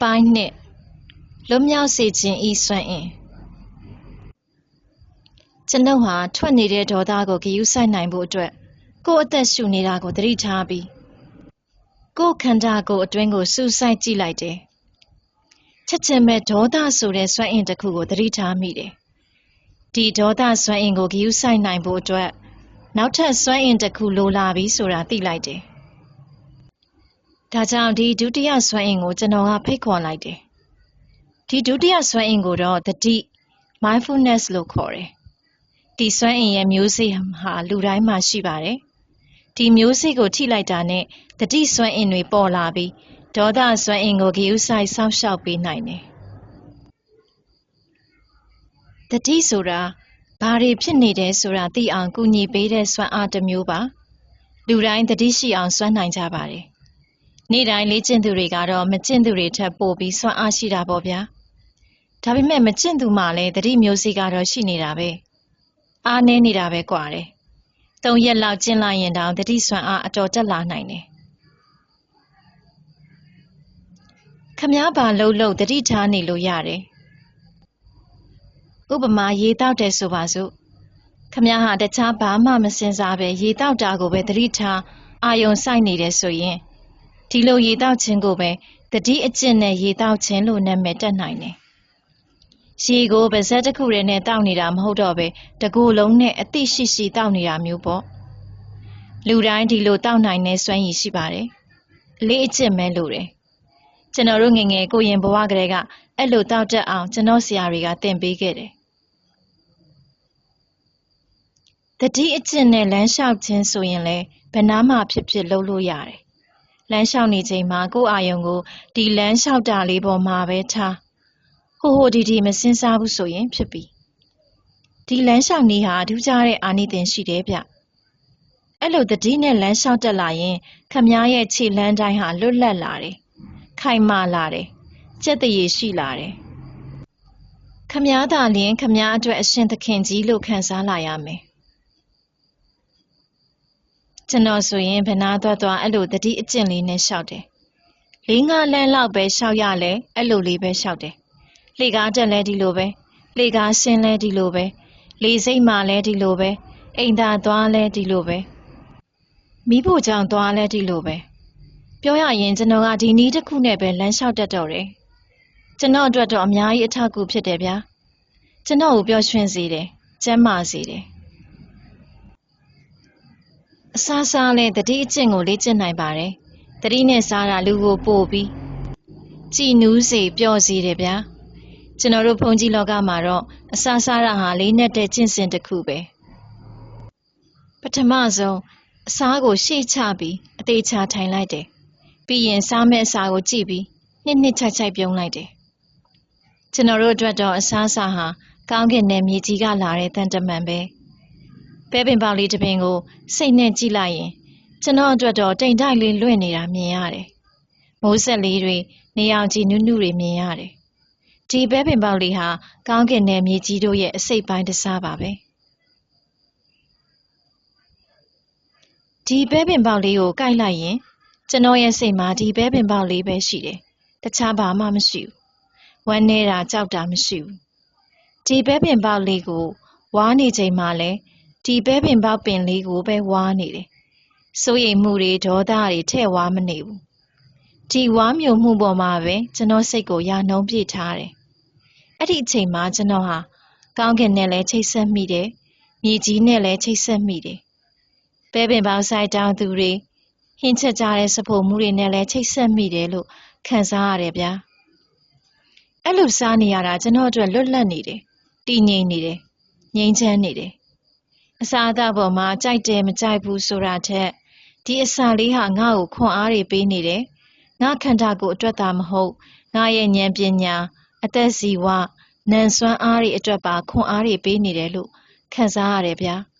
ပိုင်းနှစ်လွတ်မြောက်စေခြင်းဤစွမ်းအင်ကျွန်ုပ်ဟာထွက်နေတဲ့ဒေါသကိုဂရုစိုက်နိုင်ဖို့အတွက်ကိုယ့်အသက်ရှူနေတာကိုသတိထားပြီးကိုယ့်ခန္ဓာကိုယ်အတွင်းကိုစူးစိုက်ကြည့်လိုက်တယ်ချက်ချင်းပဲဒေါသဆိုတဲ့စွမ်းအင်တစ်ခုကိုသတိထားမိတယ်ဒီဒေါသစွမ်းအင်ကိုဂရုစိုက်နိုင်ဖို့အတွက်နောက်ထပ်စွမ်းအင်တစ်ခုလိုလာပြီဆိုတာသိလိုက်တယ် ဒါကြောင့်ဒီဒုတိယစွမ်းအင်ကိုကျွန်တော်ကဖိတ်ခေါ်လိုက်တယ်ဒီဒုတိယစွမ်းအင်ကိုတော့တတိ mindfulness လို့ခေါ်တယ်ဒီစွမ်းအင်ရဲ့မျိုးစေ့ဟာလူတိုင်းမှာရှိပါတယ်ဒီမျိုးစေ့ကိုထိလိုက်တာနဲ့တတိစွမ်းအင်တွေပေါ်လာပြီးဒေါသစွမ်းအင်ကိုဂရုစိုက်စောင့်ရှောက်ပေးနိုင်တယ်တတိဆိုတာဘာတွေဖြစ်နေတယ်ဆိုတာသိအောင်ကူညီပေးတဲ့စွမ်းအားတစ်မျိုးပါလူတိုင်းတတိရှိအောင်စွမ်းနိုင်ကြပါတယ် နေ့တိုင်းလေ့ကျင့်သူတွေကတော့မကျင့်သူတွေထက်ပိုပြီးစွမ်းအားရှိတာပေါ့ဗျာဒါပေမဲ့မကျင့်သူမှလည်းတတိမျိုးစီကတော့ရှိနေတာပဲအားနည်းနေတာပဲကွာတယ်သုံးရက်လောက်ကျင့်လိုက်ရင်တောင်တတိစွမ်းအားအတော်တက်လာနိုင်တယ်ခမားပါလှုပ်လှုပ်တတိထားနေလို့ရတယ်ဥပမာရေတောက်တယ်ဆိုပါစို့ခမားဟာတခြားဘာမှမစင်စားပဲရေတောက်တာကိုပဲတတိထားအာယုံစိုက်နေတယ်ဆိုရင် ဒီလိုရေတောက်ခြင်းကိုပဲတတိအကျင့်နဲ့ရေတောက်ခြင်းလို့နာမည်တက်နိုင်တယ်ရေကိုပါဇက်တစ်ခုတည်းနဲ့တောက်နေတာမဟုတ်တော့ပဲတကူလုံးနဲ့အသိရှိရှိတောက်နေတာမျိုးပေါ့လူတိုင်းဒီလိုတောက်နိုင်တဲ့စွမ်းရည်ရှိပါတယ်အလေးအကျင့်ပဲလို့တယ်ကျွန်တော်တို့ငငယ်ကိုရင်ဘဝကလေးကအဲ့လိုတောက်တတ်အောင်ကျွန်တော်ဆရာတွေကသင်ပေးခဲ့တယ်တတိအကျင့်နဲ့လမ်းလျှောက်ခြင်းဆိုရင်လည်းဘယ်နာမှဖြစ်ဖြစ်လုပ်လို့ရတယ် လမ်းလျှောက်နေချိန်မှာကိုယ့်အာယုံကိုဒီလမ်းလျှောက်တာလေးပေါ်မှာပဲထားဟိုဟိုဒီဒီမစင်စားဘူးဆိုရင်ဖြစ်ပြီဒီလမ်းလျှောက်နည်းဟာထူးခြားတဲ့အာနိသင်ရှိတယ်ဗျအဲ့လိုတတိနဲ့လမ်းလျှောက်တက်လာရင်ခမားရဲ့ခြေလမ်းတိုင်းဟာလွတ်လပ်လာတယ်ခိုင်မာလာတယ်ကြက်တရေရှိလာတယ်ခမားသာလျင်ခမားအတွက်အရှင်သခင်ကြီးလို့ခံစားလာရမယ် ကျွန်တော်ဆိုရင်ဗနာသွားသွားအဲ့လိုတတိအကျင့်လေးနဲ့ရှောက်တယ်လေးငါလန်းလောက်ပဲရှောက်ရလဲအဲ့လိုလေးပဲရှောက်တယ်လှေကားတက်လဲဒီလိုပဲလှေကားဆင်းလဲဒီလိုပဲလေစိတ်မှလဲဒီလိုပဲအိမ်သာသွားလဲဒီလိုပဲမိဖို့ကြောင့်သွားလဲဒီလိုပဲပြောရရင်ကျွန်တော်ကဒီနီးတစ်ခုနဲ့ပဲလမ်းလျှောက်တတ်တော့တယ်ကျွန်တော်အတွက်တော့အများကြီးအထောက်အကူဖြစ်တယ်ဗျာကျွန်တော်ကိုပျော်ရွှင်စေတယ်ကျန်းမာစေတယ် အစားစားလဲတတိအကျင့်ကိုလေ့ကျင့်နိုင်ပါတယ်တတိနဲ့စားတာလူကိုပို့ပြီးကြည်နူးစေပျော်စေတယ်ဗျာကျွန်တော်တို့ဘုံကြီးလောကမှာတော့အစားစားတာဟာလေးနဲ့တဲ့ကျင့်စဉ်တစ်ခုပဲပထမဆုံးအစားကိုရှေ့ချပြီးအသေးချထိုင်လိုက်တယ်ပြီးရင်စားမဲ့အစာကိုကြည့်ပြီးနှစ်နှစ်ချိုက်ချိုက်ပြုံးလိုက်တယ်ကျွန်တော်တို့အတွက်တော့အစားအစာဟာကောင်းကင်နယ်မြေကြီးကလာတဲ့တန်တမန်ပဲ ပဲပင်ပေါလေးတစ်ပင်ကိုစိတ်နဲ့ကြည့်လိုက်ရင် ကျွန်တော်အတွက်တော့တိမ်တိုက်လေးလွင့်နေတာမြင်ရတယ်မိုးဆက်လေးတွေနေအောင်ကြည့်နုနုတွေမြင်ရတယ်ဒီပဲပင်ပေါလေးဟာကောင်းကင်နယ်မြေကြီးတို့ရဲ့အစိတ်ပိုင်းတစ်စားပါပဲဒီပဲပင်ပေါလေးကိုကိုက်လိုက်ရင်ကျွန်တော်ရဲ့စိတ်မှာဒီပဲပင်ပေါလေးပဲရှိတယ်တခြားဘာမှမရှိဘူးဝမ်းနေတာကြောက်တာမရှိဘူးဒီပဲပင်ပေါလေးကိုဝါနေချိန်မှာလဲ ဒီပဲပင်ပေါပင်လေးကိုပဲဝါနေတယ်စိုးရိမ်မှုတွေဒေါသတွေထဲ့ဝါမနေဘူးဒီဝါမျိုးမှုပေါ်မှာပဲကျွန်တော်စိတ်ကိုရာနှုံးပြည့်ထားတယ်အဲ့ဒီအချိန်မှာကျွန်တော်ဟာကောင်းကင်နဲ့လည်းချိတ်ဆက်မိတယ်မြေကြီးနဲ့လည်းချိတ်ဆက်မိတယ်ပဲပင်ပေါဆိုင်တောင်သူတွေဟင်းချက်ကြတဲ့စဖို့မှုတွေနဲ့လည်းချိတ်ဆက်မိတယ်လို့ခံစားရတယ်ဗျာအဲ့လိုစားနေရတာကျွန်တော်အတွက်လွတ်လပ်နေတယ်တည်ငြိမ်နေတယ်ငြိမ်းချမ်းနေတယ် အစာအသောက်ပေါ်မှာကြိုက်တယ်မကြိုက်ဘူးဆိုတာထက်ဒီအစာလေးဟာငါ့ကိုခွန်အားတွေပေးနေတယ်ငါခန္ဓာကိုယ်အတွက်သာမဟုတ်ငါရဲ့ဉာဏ်ပညာအသက်ဇီဝနန်စွမ်းအားတွေအတွက်ပါခွန်အားတွေပေးနေတယ်လို့ခံစားရတယ်ဗျာ။